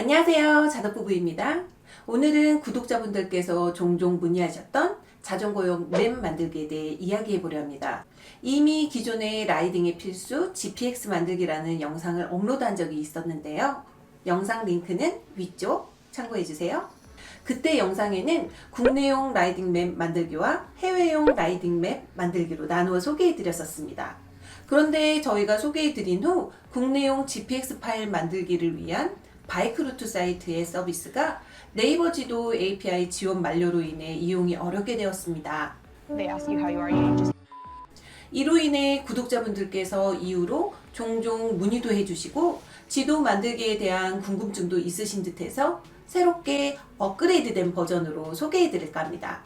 안녕하세요. 자덕부부입니다. 오늘은 구독자분들께서 종종 문의하셨던 자전거용 맵 만들기에 대해 이야기해 보려 합니다. 이미 기존의 라이딩의 필수 GPX 만들기라는 영상을 업로드한 적이 있었는데요. 영상 링크는 위쪽 참고해 주세요. 그때 영상에는 국내용 라이딩 맵 만들기와 해외용 라이딩 맵 만들기로 나누어 소개해 드렸었습니다. 그런데 저희가 소개해 드린 후 국내용 GPX 파일 만들기를 위한 바이크 루트 사이트의 서비스가 네이버 지도 API 지원 만료로 인해 이용이 어렵게 되었습니다. 이로 인해 구독자분들께서 이후로 종종 문의도 해주시고 지도 만들기에 대한 궁금증도 있으신 듯해서 새롭게 업그레이드된 버전으로 소개해드릴까 합니다.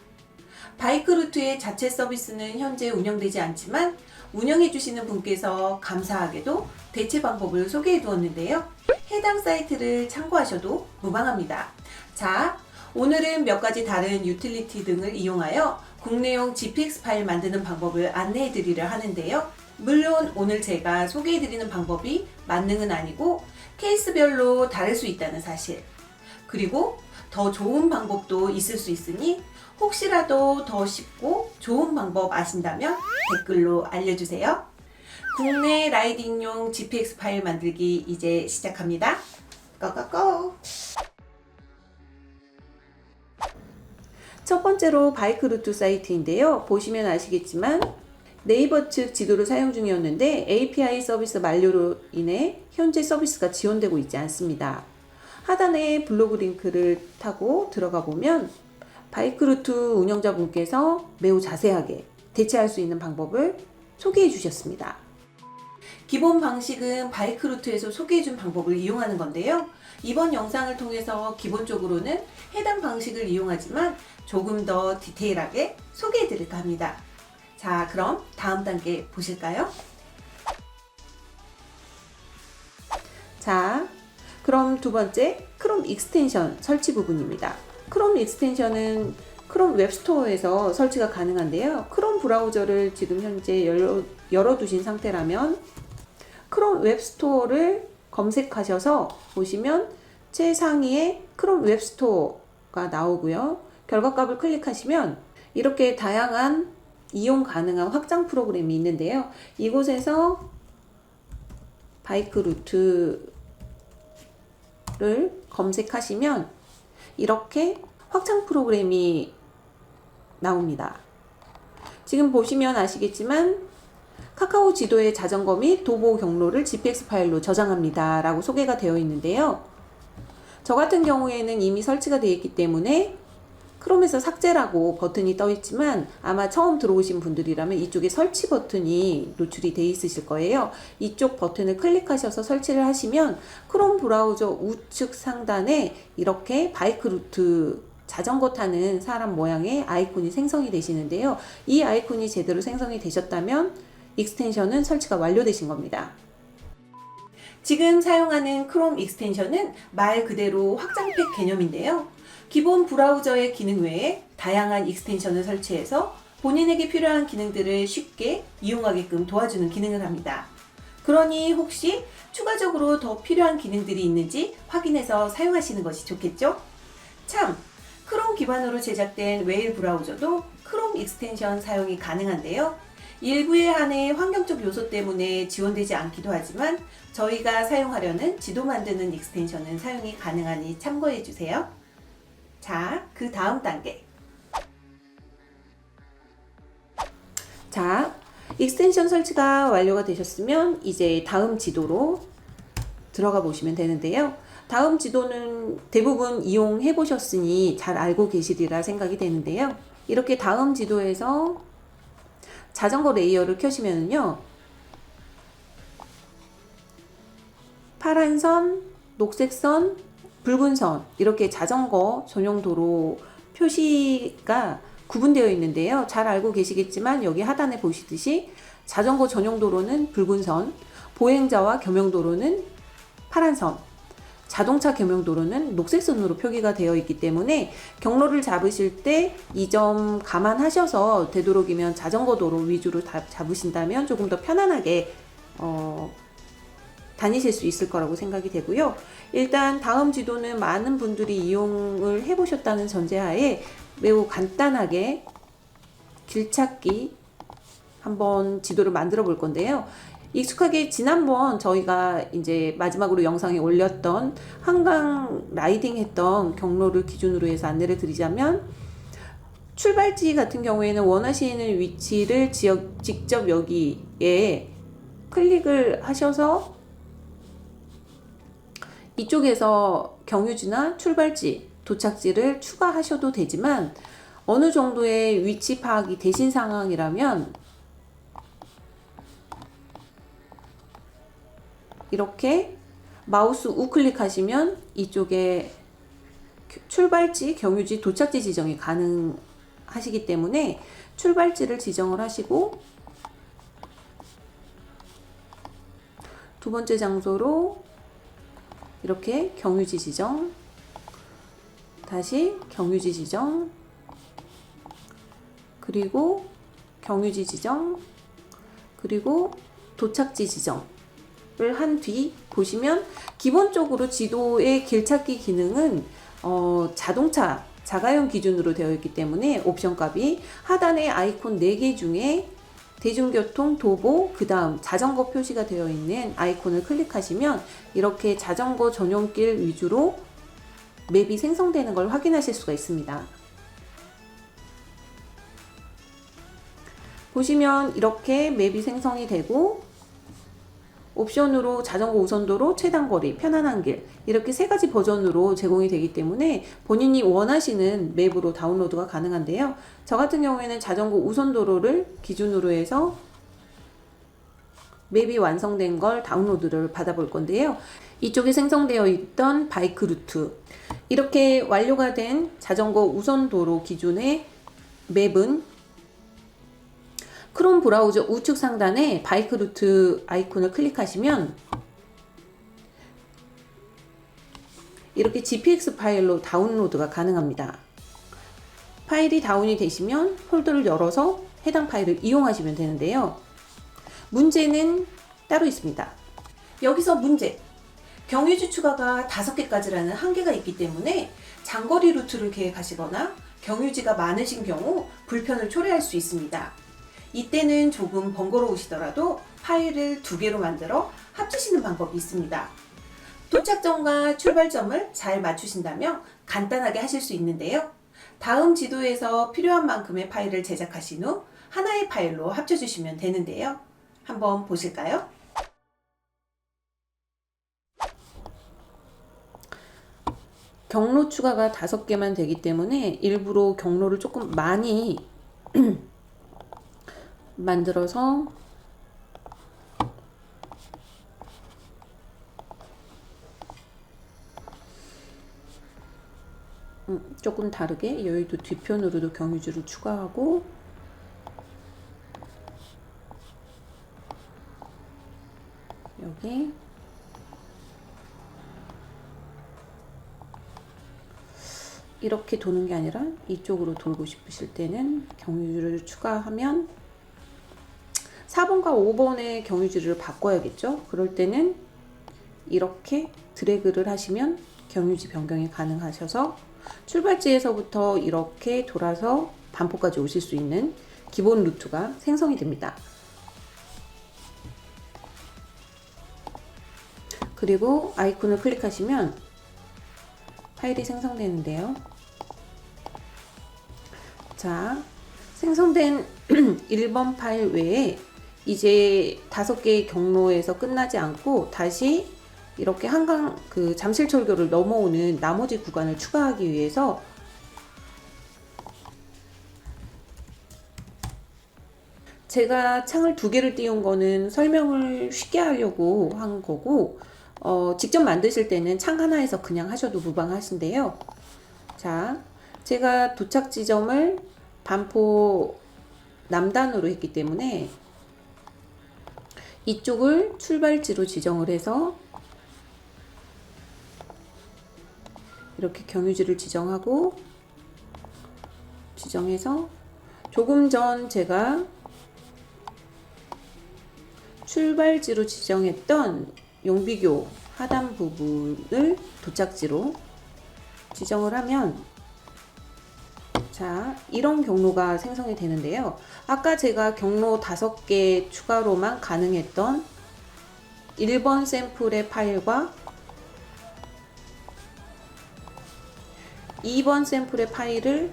바이크 루트의 자체 서비스는 현재 운영되지 않지만 운영해주시는 분께서 감사하게도 대체 방법을 소개해 두었는데요. 해당 사이트를 참고하셔도 무방합니다. 자, 오늘은 몇 가지 다른 유틸리티 등을 이용하여 국내용 GPX 파일 만드는 방법을 안내해 드리려 하는데요. 물론 오늘 제가 소개해 드리는 방법이 만능은 아니고 케이스별로 다를 수 있다는 사실. 그리고 더 좋은 방법도 있을 수 있으니 혹시라도 더 쉽고 좋은 방법 아신다면 댓글로 알려주세요. 국내 라이딩용 GPX 파일 만들기 이제 시작합니다. 고고고! 첫 번째로 바이크 루트 사이트인데요. 보시면 아시겠지만 네이버 측 지도를 사용 중이었는데 API 서비스 만료로 인해 현재 서비스가 지원되고 있지 않습니다. 하단에 블로그 링크를 타고 들어가 보면 바이크 루트 운영자분께서 매우 자세하게 대체할 수 있는 방법을 소개해 주셨습니다. 기본 방식은 바이크 루트에서 소개해 준 방법을 이용하는 건데요. 이번 영상을 통해서 기본적으로는 해당 방식을 이용하지만 조금 더 디테일하게 소개해 드릴까 합니다. 자, 그럼 다음 단계 보실까요? 자, 그럼 두 번째 크롬 익스텐션 설치 부분입니다. 크롬 익스텐션은 크롬 웹스토어에서 설치가 가능한데요. 크롬 브라우저를 지금 현재 열어, 열어두신 상태라면 크롬 웹스토어를 검색하셔서 보시면 최상위에 크롬 웹스토어가 나오고요. 결과값을 클릭하시면 이렇게 다양한 이용 가능한 확장 프로그램이 있는데요. 이곳에서 바이크 루트를 검색하시면 이렇게 확장 프로그램이 나옵니다. 지금 보시면 아시겠지만 카카오 지도의 자전거 및 도보 경로를 GPX 파일로 저장합니다. 라고 소개가 되어 있는데요. 저 같은 경우에는 이미 설치가 되어 있기 때문에 크롬에서 삭제라고 버튼이 떠 있지만 아마 처음 들어오신 분들이라면 이쪽에 설치 버튼이 노출이 되어 있으실 거예요. 이쪽 버튼을 클릭하셔서 설치를 하시면 크롬 브라우저 우측 상단에 이렇게 바이크 루트 자전거 타는 사람 모양의 아이콘이 생성이 되시는데요. 이 아이콘이 제대로 생성이 되셨다면 익스텐션은 설치가 완료되신 겁니다. 지금 사용하는 크롬 익스텐션은 말 그대로 확장팩 개념인데요. 기본 브라우저의 기능 외에 다양한 익스텐션을 설치해서 본인에게 필요한 기능들을 쉽게 이용하게끔 도와주는 기능을 합니다. 그러니 혹시 추가적으로 더 필요한 기능들이 있는지 확인해서 사용하시는 것이 좋겠죠? 참, 크롬 기반으로 제작된 웨일 브라우저도 크롬 익스텐션 사용이 가능한데요. 일부에 한해 환경적 요소 때문에 지원되지 않기도 하지만 저희가 사용하려는 지도 만드는 익스텐션은 사용이 가능하니 참고해 주세요. 자, 그 다음 단계. 자, 익스텐션 설치가 완료가 되셨으면 이제 다음 지도로 들어가 보시면 되는데요. 다음 지도는 대부분 이용해 보셨으니 잘 알고 계시리라 생각이 되는데요. 이렇게 다음 지도에서 자전거 레이어를 켜시면요. 파란 선, 녹색 선, 붉은 선 이렇게 자전거 전용 도로 표시가 구분되어 있는데요. 잘 알고 계시겠지만 여기 하단에 보시듯이 자전거 전용 도로는 붉은 선, 보행자와 겸용 도로는 파란 선, 자동차 겸용 도로는 녹색 선으로 표기가 되어 있기 때문에 경로를 잡으실 때 이 점 감안하셔서 되도록이면 자전거 도로 위주로 다 잡으신다면 조금 더 편안하게 어, 다니실 수 있을 거라고 생각이 되고요. 일단 다음 지도는 많은 분들이 이용을 해보셨다는 전제하에 매우 간단하게 길찾기 한번 지도를 만들어 볼 건데요. 익숙하게 지난번 저희가 이제 마지막으로 영상에 올렸던 한강 라이딩 했던 경로를 기준으로 해서 안내를 드리자면 출발지 같은 경우에는 원하시는 위치를 지역, 직접 여기에 클릭을 하셔서 이쪽에서 경유지나 출발지, 도착지를 추가하셔도 되지만 어느 정도의 위치 파악이 되신 상황이라면 이렇게 마우스 우클릭 하시면 이쪽에 출발지, 경유지, 도착지 지정이 가능하시기 때문에 출발지를 지정을 하시고 두 번째 장소로 이렇게 경유지 지정. 다시 경유지 지정. 그리고 경유지 지정. 그리고 도착지 지정을 한 뒤 보시면 기본적으로 지도의 길찾기 기능은 어, 자동차 자가용 기준으로 되어 있기 때문에 옵션 값이 하단의 아이콘 4개 중에 대중교통, 도보, 그 다음 자전거 표시가 되어 있는 아이콘을 클릭하시면 이렇게 자전거 전용길 위주로 맵이 생성되는 걸 확인하실 수가 있습니다. 보시면 이렇게 맵이 생성이 되고 옵션으로 자전거 우선도로 최단 거리, 편안한 길 이렇게 세 가지 버전으로 제공이 되기 때문에 본인이 원하시는 맵으로 다운로드가 가능한데요. 저 같은 경우에는 자전거 우선도로를 기준으로 해서 맵이 완성된 걸 다운로드를 받아볼 건데요. 이쪽에 생성되어 있던 바이크 루트 이렇게 완료가 된 자전거 우선도로 기준의 맵은 크롬 브라우저 우측 상단에 바이크 루트 아이콘을 클릭하시면 이렇게 GPX 파일로 다운로드가 가능합니다. 파일이 다운이 되시면 폴더를 열어서 해당 파일을 이용하시면 되는데요. 문제는 따로 있습니다. 여기서 문제. 경유지 추가가 5개까지라는 한계가 있기 때문에 장거리 루트를 계획하시거나 경유지가 많으신 경우 불편을 초래할 수 있습니다. 이때는 조금 번거로우시더라도 파일을 두 개로 만들어 합치시는 방법이 있습니다. 도착점과 출발점을 잘 맞추신다면 간단하게 하실 수 있는데요. 다음 지도에서 필요한 만큼의 파일을 제작하신 후 하나의 파일로 합쳐주시면 되는데요. 한번 보실까요? 경로 추가가 다섯 개만 되기 때문에 일부러 경로를 조금 많이 만들어서 음, 조금 다르게 여의도 뒤편으로도 경유지를 추가하고 여기 이렇게 도는 게 아니라 이쪽으로 돌고 싶으실 때는 경유지를 추가하면 4번과 5번의 경유지를 바꿔야겠죠. 그럴 때는 이렇게 드래그를 하시면 경유지 변경이 가능하셔서 출발지에서부터 이렇게 돌아서 반포까지 오실 수 있는 기본 루트가 생성이 됩니다. 그리고 아이콘을 클릭하시면 파일이 생성되는데요. 자, 생성된 1번 파일 외에 이제 다섯 개의 경로에서 끝나지 않고 다시 이렇게 한강 그 잠실철교를 넘어오는 나머지 구간을 추가하기 위해서 제가 창을 두 개를 띄운 거는 설명을 쉽게 하려고 한 거고 어, 직접 만드실 때는 창 하나에서 그냥 하셔도 무방하신데요. 자, 제가 도착 지점을 반포 남단으로 했기 때문에 이쪽을 출발지로 지정을 해서 이렇게 경유지를 지정하고 지정해서 조금 전 제가 출발지로 지정했던 용비교 하단 부분을 도착지로 지정을 하면 자 이런 경로가 생성이 되는데요. 아까 제가 경로 5개 추가로만 가능했던 1번 샘플의 파일과 2번 샘플의 파일을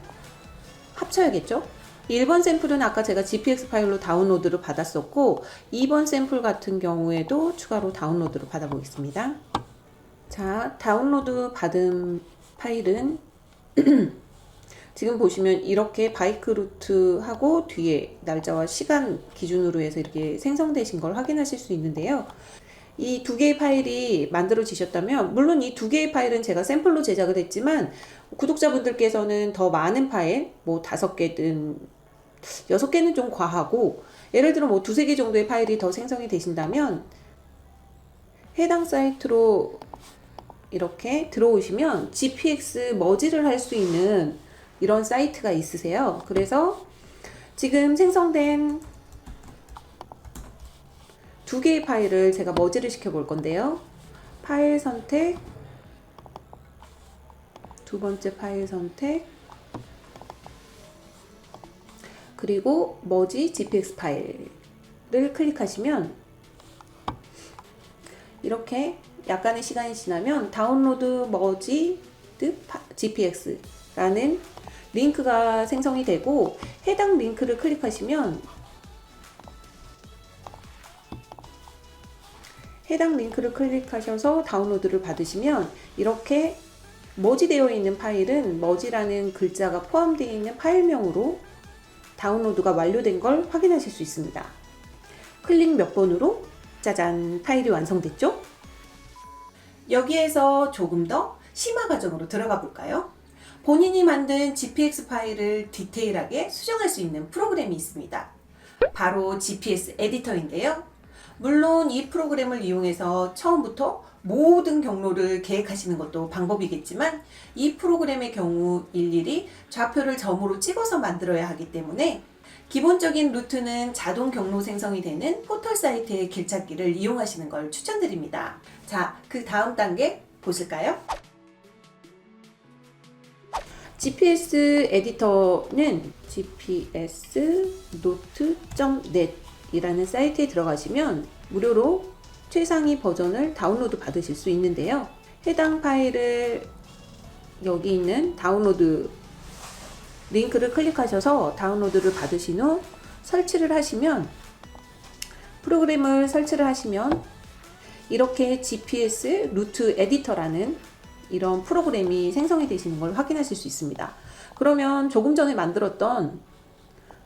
합쳐야겠죠? 1번 샘플은 아까 제가 GPX 파일로 다운로드를 받았었고 2번 샘플 같은 경우에도 추가로 다운로드를 받아보겠습니다. 자, 다운로드 받은 파일은 지금 보시면 이렇게 바이크 루트하고 뒤에 날짜와 시간 기준으로 해서 이렇게 생성되신 걸 확인하실 수 있는데요. 이 두 개의 파일이 만들어지셨다면 물론 이 두 개의 파일은 제가 샘플로 제작을 했지만 구독자분들께서는 더 많은 파일 뭐 다섯 개든 여섯 개는 좀 과하고 예를 들어 뭐 두세 개 정도의 파일이 더 생성이 되신다면 해당 사이트로 이렇게 들어오시면 GPX 머지를 할 수 있는 이런 사이트가 있으세요. 그래서 지금 생성된 두 개의 파일을 제가 머지를 시켜 볼 건데요. 파일 선택, 두 번째 파일 선택, 그리고 머지 GPX 파일을 클릭하시면 이렇게 약간의 시간이 지나면 다운로드 머지 GPX라는 링크가 생성이 되고 해당 링크를 클릭하시면 해당 링크를 클릭하셔서 다운로드를 받으시면 이렇게 머지되어 있는 파일은 머지라는 글자가 포함되어 있는 파일명으로 다운로드가 완료된 걸 확인하실 수 있습니다. 클릭 몇 번으로 짜잔 파일이 완성됐죠? 여기에서 조금 더 심화 과정으로 들어가 볼까요? 본인이 만든 GPX 파일을 디테일하게 수정할 수 있는 프로그램이 있습니다. 바로 GPS 에디터인데요. 물론 이 프로그램을 이용해서 처음부터 모든 경로를 계획하시는 것도 방법이겠지만 이 프로그램의 경우 일일이 좌표를 점으로 찍어서 만들어야 하기 때문에 기본적인 루트는 자동 경로 생성이 되는 포털 사이트의 길찾기를 이용하시는 걸 추천드립니다. 자, 그 다음 단계 보실까요? GPS 에디터는 gpsnote.net 이라는 사이트에 들어가시면 무료로 최상위 버전을 다운로드 받으실 수 있는데요. 해당 파일을 여기 있는 다운로드 링크를 클릭하셔서 다운로드를 받으신 후 설치를 하시면 프로그램을 설치를 하시면 이렇게 GPS 루트 에디터라는 이런 프로그램이 생성이 되시는 걸 확인하실 수 있습니다. 그러면 조금 전에 만들었던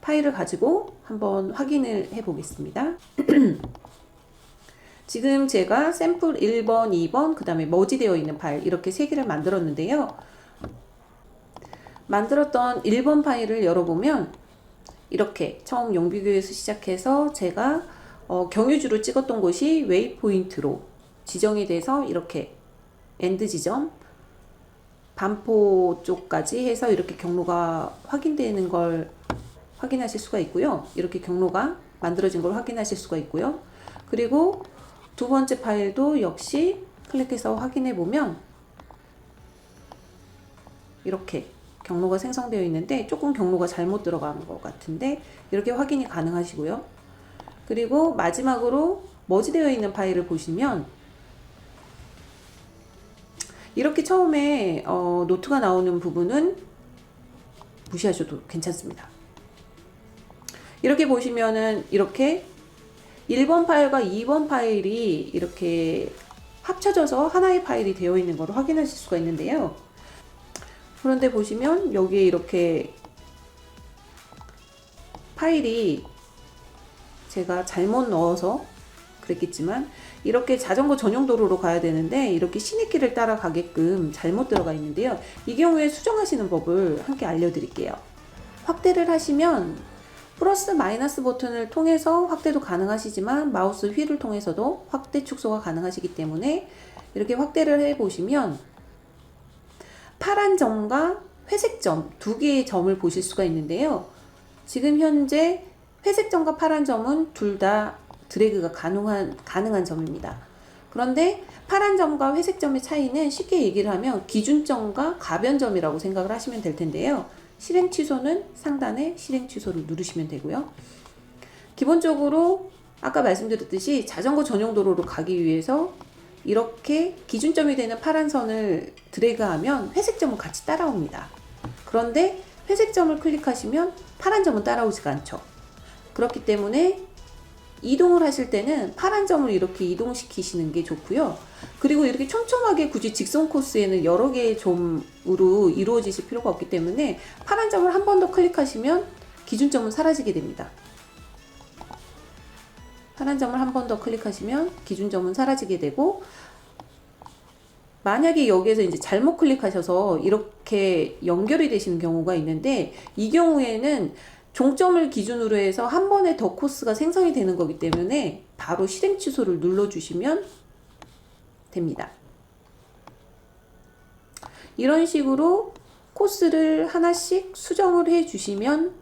파일을 가지고 한번 확인을 해 보겠습니다. 지금 제가 샘플 1번, 2번, 그 다음에 머지되어 있는 파일 이렇게 세 개를 만들었는데요. 만들었던 1번 파일을 열어보면 이렇게 처음 용비교에서 시작해서 제가 어, 경유주로 찍었던 곳이 웨이포인트로 지정이 돼서 이렇게 엔드 지점 반포 쪽까지 해서 이렇게 경로가 확인되는 걸 확인하실 수가 있고요. 이렇게 경로가 만들어진 걸 확인하실 수가 있고요. 그리고 두 번째 파일도 역시 클릭해서 확인해 보면 이렇게 경로가 생성되어 있는데 조금 경로가 잘못 들어간 것 같은데 이렇게 확인이 가능하시고요. 그리고 마지막으로 머지되어 있는 파일을 보시면 이렇게 처음에 어, 노트가 나오는 부분은 무시하셔도 괜찮습니다. 이렇게 보시면은 이렇게 1번 파일과 2번 파일이 이렇게 합쳐져서 하나의 파일이 되어 있는 걸 확인하실 수가 있는데요. 그런데 보시면 여기에 이렇게 파일이 제가 잘못 넣어서 그랬겠지만 이렇게 자전거 전용 도로로 가야 되는데 이렇게 시내길을 따라 가게끔 잘못 들어가 있는데요. 이 경우에 수정하시는 법을 함께 알려드릴게요. 확대를 하시면 플러스 마이너스 버튼을 통해서 확대도 가능하시지만 마우스 휠을 통해서도 확대 축소가 가능하시기 때문에 이렇게 확대를 해 보시면 파란 점과 회색 점 두 개의 점을 보실 수가 있는데요. 지금 현재 회색 점과 파란 점은 둘 다 드래그가 가능한 가능한 점입니다. 그런데 파란 점과 회색 점의 차이는 쉽게 얘기를 하면 기준점과 가변점이라고 생각을 하시면 될 텐데요. 실행 취소는 상단에 실행 취소를 누르시면 되고요. 기본적으로 아까 말씀드렸듯이 자전거 전용 도로로 가기 위해서 이렇게 기준점이 되는 파란 선을 드래그하면 회색 점은 같이 따라옵니다. 그런데 회색 점을 클릭하시면 파란 점은 따라오지가 않죠. 그렇기 때문에 이동을 하실 때는 파란 점을 이렇게 이동시키시는 게 좋고요. 그리고 이렇게 촘촘하게 굳이 직선 코스에는 여러 개의 점으로 이루어지실 필요가 없기 때문에 파란 점을 한 번 더 클릭하시면 기준점은 사라지게 됩니다. 파란 점을 한 번 더 클릭하시면 기준점은 사라지게 되고 만약에 여기에서 이제 잘못 클릭하셔서 이렇게 연결이 되시는 경우가 있는데 이 경우에는 종점을 기준으로 해서 한 번에 더 코스가 생성이 되는 거기 때문에 바로 실행 취소를 눌러주시면 됩니다. 이런 식으로 코스를 하나씩 수정을 해 주시면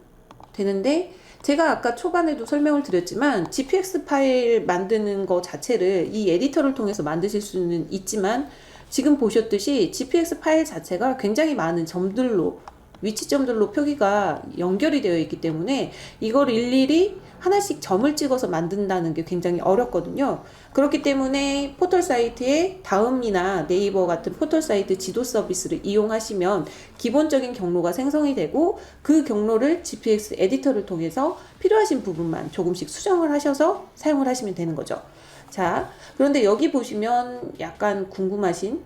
되는데 제가 아까 초반에도 설명을 드렸지만 GPX 파일 만드는 거 자체를 이 에디터를 통해서 만드실 수는 있지만 지금 보셨듯이 GPX 파일 자체가 굉장히 많은 점들로 위치점들로 표기가 연결이 되어 있기 때문에 이걸 일일이 하나씩 점을 찍어서 만든다는 게 굉장히 어렵거든요. 그렇기 때문에 포털 사이트에 다음이나 네이버 같은 포털 사이트 지도 서비스를 이용하시면 기본적인 경로가 생성이 되고 그 경로를 GPX 에디터를 통해서 필요하신 부분만 조금씩 수정을 하셔서 사용을 하시면 되는 거죠. 자, 그런데 여기 보시면 약간 궁금하신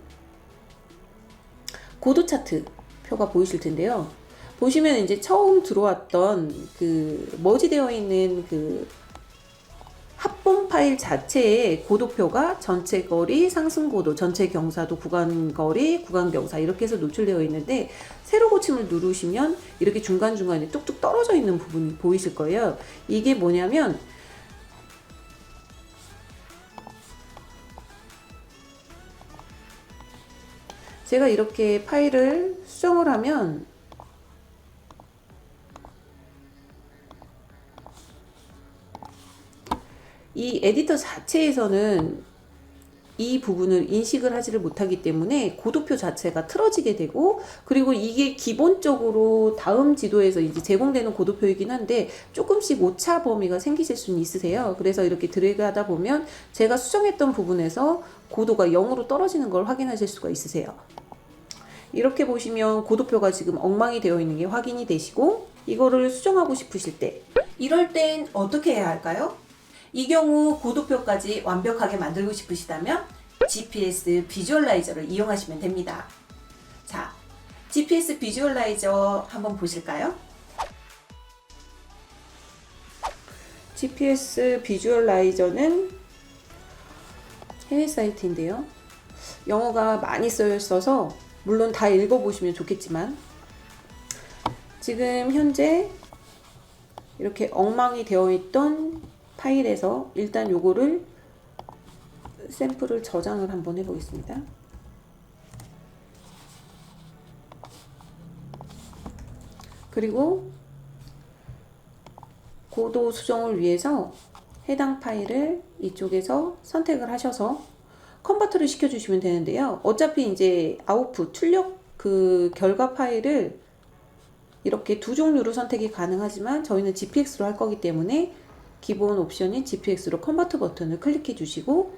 고도 차트 표가 보이실 텐데요. 보시면 이제 처음 들어왔던 그 머지되어 있는 그 합본 파일 자체의 고도표가 전체 거리, 상승 고도, 전체 경사도, 구간 거리, 구간 경사 이렇게 해서 노출되어 있는데 세로 고침을 누르시면 이렇게 중간중간에 뚝뚝 떨어져 있는 부분이 보이실 거예요. 이게 뭐냐면 제가 이렇게 파일을 수정을 하면 이 에디터 자체에서는 이 부분을 인식을 하지를 못하기 때문에 고도표 자체가 틀어지게 되고 그리고 이게 기본적으로 다음 지도에서 이제 제공되는 고도표이긴 한데 조금씩 오차 범위가 생기실 수는 있으세요. 그래서 이렇게 드래그 하다 보면 제가 수정했던 부분에서 고도가 0으로 떨어지는 걸 확인하실 수가 있으세요. 이렇게 보시면 고도표가 지금 엉망이 되어 있는 게 확인이 되시고 이거를 수정하고 싶으실 때 이럴 땐 어떻게 해야 할까요? 이 경우 고도표까지 완벽하게 만들고 싶으시다면 GPS 비주얼라이저를 이용하시면 됩니다. 자, GPS 비주얼라이저 한번 보실까요? GPS 비주얼라이저는 해외 사이트인데요. 영어가 많이 쓰여 있어서 물론 다 읽어보시면 좋겠지만 지금 현재 이렇게 엉망이 되어 있던 파일에서 일단 요거를 샘플을 저장을 한번 해보겠습니다. 그리고 고도 수정을 위해서 해당 파일을 이쪽에서 선택을 하셔서 컨버터를 시켜주시면 되는데요. 어차피 이제 아웃풋 출력 그 결과 파일을 이렇게 두 종류로 선택이 가능하지만 저희는 GPX로 할 거기 때문에 기본 옵션인 GPX로 컨버터 버튼을 클릭해 주시고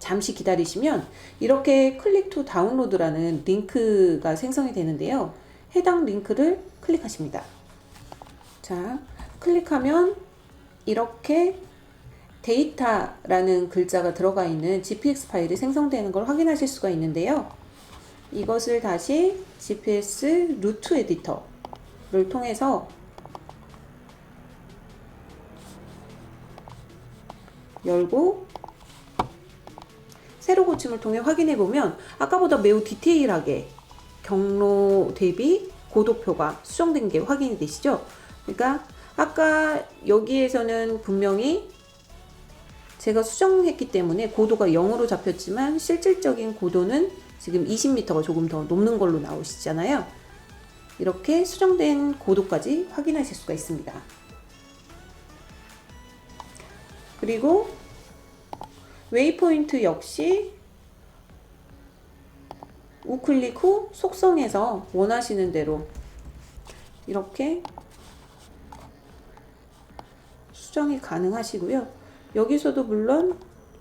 잠시 기다리시면 이렇게 클릭 투 다운로드라는 링크가 생성이 되는데요. 해당 링크를 클릭하십니다. 자, 클릭하면 이렇게 데이터라는 글자가 들어가 있는 GPX 파일이 생성되는 걸 확인하실 수가 있는데요. 이것을 다시 GPS 루트 에디터를 통해서 열고 세로 고침을 통해 확인해 보면 아까보다 매우 디테일하게 경로 대비 고도표가 수정된 게 확인이 되시죠? 그러니까 아까 여기에서는 분명히 제가 수정했기 때문에 고도가 0으로 잡혔지만 실질적인 고도는 지금 20m가 조금 더 높는 걸로 나오시잖아요. 이렇게 수정된 고도까지 확인하실 수가 있습니다. 그리고 웨이포인트 역시 우클릭 후 속성에서 원하시는 대로 이렇게 수정이 가능하시고요. 여기서도 물론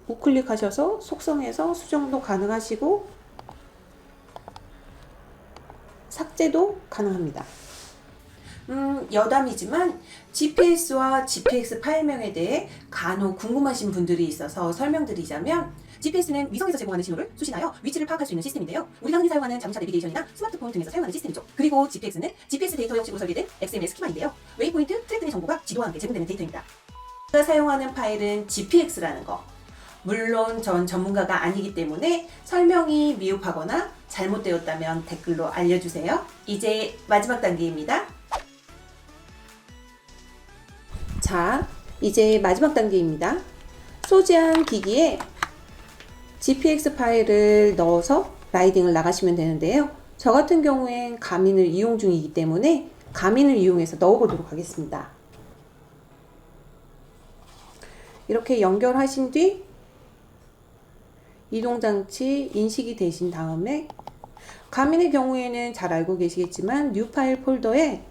우클릭 하셔서 속성에서 수정도 가능하시고 삭제도 가능합니다. 음, 여담이지만 GPS와 GPX 파일명에 대해 간혹 궁금하신 분들이 있어서 설명드리자면 GPS는 위성에서 제공하는 신호를 수신하여 위치를 파악할 수 있는 시스템인데요. 우리가 흔히 사용하는 자동차 내비게이션이나 스마트폰 등에서 사용하는 시스템이죠. 그리고 GPX는 GPS 데이터 형식으로 설계된 XML 스키마인데요. 웨이포인트, 트랙 등의 정보가 지도와 함께 제공되는 데이터입니다. 제가 사용하는 파일은 GPX라는 거. 물론 전 전문가가 아니기 때문에 설명이 미흡하거나 잘못되었다면 댓글로 알려주세요. 이제 마지막 단계입니다. 자, 이제 마지막 단계입니다. 소지한 기기에 GPX 파일을 넣어서 라이딩을 나가시면 되는데요. 저 같은 경우엔 가민을 이용 중이기 때문에 가민을 이용해서 넣어보도록 하겠습니다. 이렇게 연결하신 뒤 이동장치 인식이 되신 다음에 가민의 경우에는 잘 알고 계시겠지만 뉴 파일 폴더에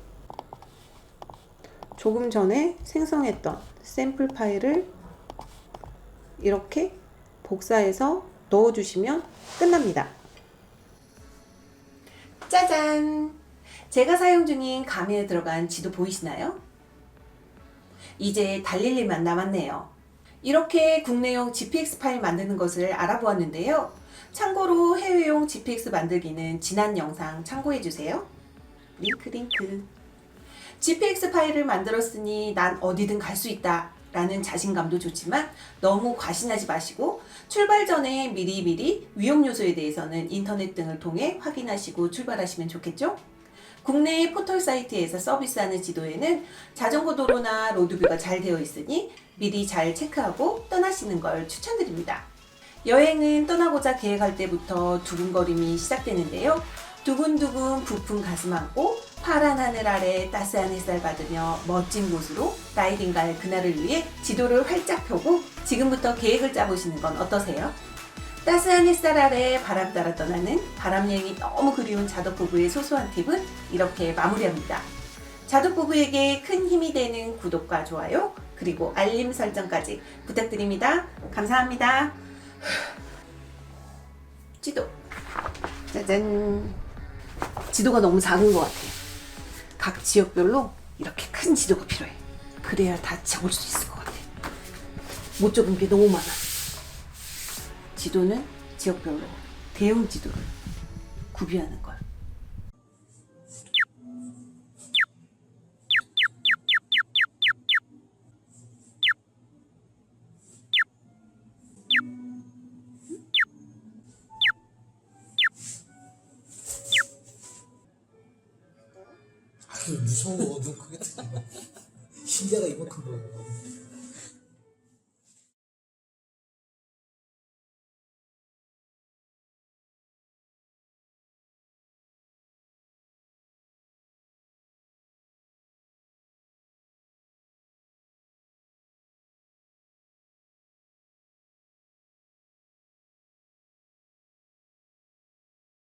조금 전에 생성했던 샘플 파일을 이렇게 복사해서 넣어주시면 끝납니다. 짜잔! 제가 사용 중인 가민에 들어간 지도 보이시나요? 이제 달릴 일만 남았네요. 이렇게 국내용 GPX 파일 만드는 것을 알아보았는데요. 참고로 해외용 GPX 만들기는 지난 영상 참고해주세요. 링크 링크. GPX 파일을 만들었으니 난 어디든 갈 수 있다. 라는 자신감도 좋지만 너무 과신하지 마시고 출발 전에 미리미리 위험 요소에 대해서는 인터넷 등을 통해 확인하시고 출발하시면 좋겠죠? 국내 포털 사이트에서 서비스하는 지도에는 자전거 도로나 로드뷰가 잘 되어 있으니 미리 잘 체크하고 떠나시는 걸 추천드립니다. 여행은 떠나고자 계획할 때부터 두근거림이 시작되는데요. 두근두근 부푼 가슴 안고 파란 하늘 아래 따스한 햇살 받으며 멋진 곳으로 라이딩 갈 그날을 위해 지도를 활짝 펴고 지금부터 계획을 짜보시는 건 어떠세요? 따스한 햇살 아래 바람 따라 떠나는 바람 여행이 너무 그리운 자덕 부부의 소소한 팁은 이렇게 마무리합니다. 자덕 부부에게 큰 힘이 되는 구독과 좋아요 그리고 알림 설정까지 부탁드립니다. 감사합니다. 지도 짜잔 지도가 너무 작은 것 같아요. 각 지역별로 이렇게 큰 지도가 필요해. 그래야 다 적을 수 있을 것 같아. 못 적은 게 너무 많아. 지도는 지역별로 대형 지도를 구비하는 걸.